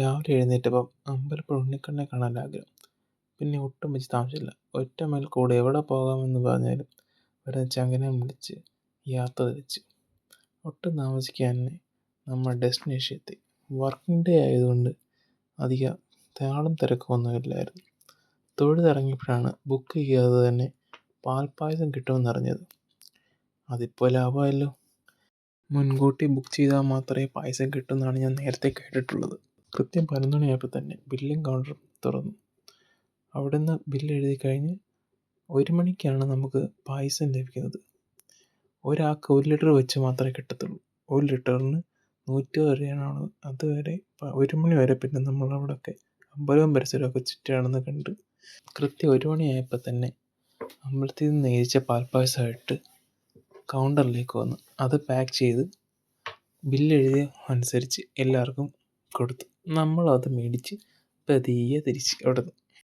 രാവിലെ എഴുന്നേറ്റപ്പം അമ്പലപ്പുഴ ഉണ്ണിക്കണ്ണനെ കാണാൻ ആഗ്രഹം. പിന്നെ ഒട്ടും വെച്ച് താമസിച്ചില്ല. ഒറ്റ മൈൽ കൂടെ എവിടെ പോകാമെന്ന് പറഞ്ഞാലും വരുന്ന ചങ്ങനെ വിളിച്ച് യാത്ര തിരിച്ചു. ഒട്ടും താമസിക്കാതെ നമ്മൾ ഡെസ്റ്റിനേഷൻ എത്തി വർക്കിംഗ് ഡേ ആയതുകൊണ്ട് അധികം താളും തിരക്കൊന്നുമില്ലായിരുന്നു. തൊഴുതിറങ്ങിയപ്പോഴാണ് ബുക്ക് ചെയ്യാതെ തന്നെ പാൽപ്പായസം കിട്ടുമെന്ന് അറിഞ്ഞത്. അതിപ്പോൾ ലാഭമല്ലോ മുൻകൂട്ടി ബുക്ക് ചെയ്താൽ മാത്രമേ പായസം കിട്ടുമെന്നാണ് ഞാൻ നേരത്തെ കേട്ടിട്ടുള്ളത്. കൃത്യം പതിനൊന്ന് മണിയായപ്പോൾ തന്നെ ബില്ലിംഗ് കൗണ്ടർ തുറന്നു. അവിടെ നിന്ന് ബില്ല് എഴുതി കഴിഞ്ഞ് ഒരു മണിക്കാണ് നമുക്ക് പായസം ലഭിക്കുന്നത്. ഒരാൾക്ക് ഒരു ലിറ്റർ വെച്ച് മാത്രമേ കിട്ടത്തുള്ളൂ. ഒരു ലിറ്ററിന് നൂറ്റി രൂപയാണ്. അതുവരെ ഒരു മണി വരെ പിന്നെ നമ്മൾ അവിടെയൊക്കെ അമ്പലവും പരിസരമൊക്കെ ചുറ്റുകയാണെന്ന് കണ്ട് കൃത്യം ഒരു മണിയായപ്പോൾ തന്നെ അമ്പലത്തിൽ നിന്ന് നേരിച്ച പാൽപ്പായസമായിട്ട് കൗണ്ടറിലേക്ക് വന്നു. അത് പാക്ക് ചെയ്ത് ബില്ലെഴുതിയ അനുസരിച്ച് എല്ലാവർക്കും കൊടുത്തു. അത് മേടിച്ച് പതിയെ തിരിച്ച് അവിടുന്ന്